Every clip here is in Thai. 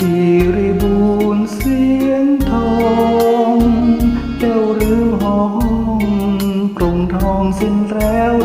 พี่ริบูลเสียงทองเจ้าลืมห้องกรุงทองสิ้นแล้ว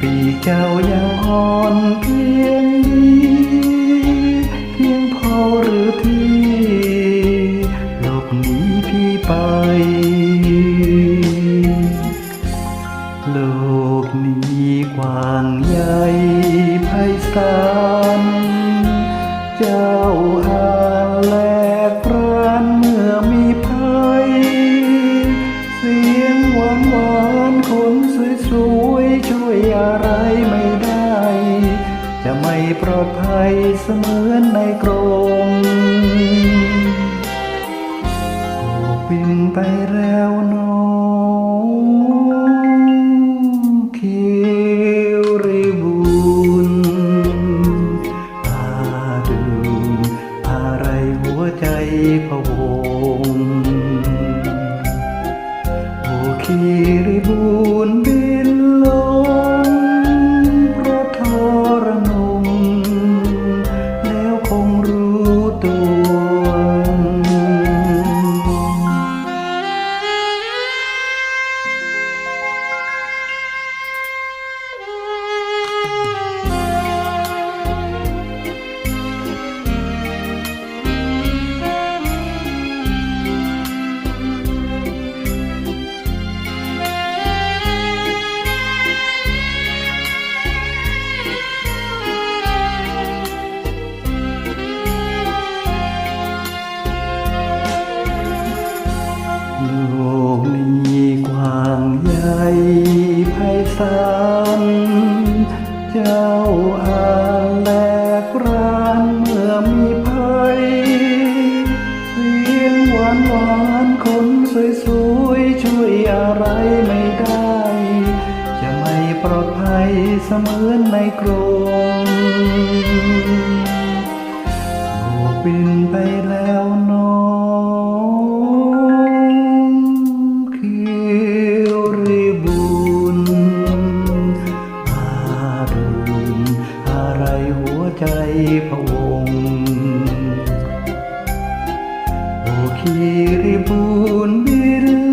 ปีเจ้ายังอ่อนเพียงดีเพียงพอหรือที่หลบหนีพี่ไป โลกนี้กว้างใหญ่ไพศาล จะไม่ปลอดภัยเสมือนในกรงโอ้บินไปแล้วน้องคิวริบุญอาดูอะไรหัวใจพะวงโอคีริบูนบิ ไพศาลเจ้าอาแลกรานเมื่อมีภัยเสียงหวานหวานคนสวยๆช่วยอะไรไม่ได้ จะไม่ปลอดภัยเสมือนในกรงโลกบินไปแล้ว พวงโอคีริบูนบิร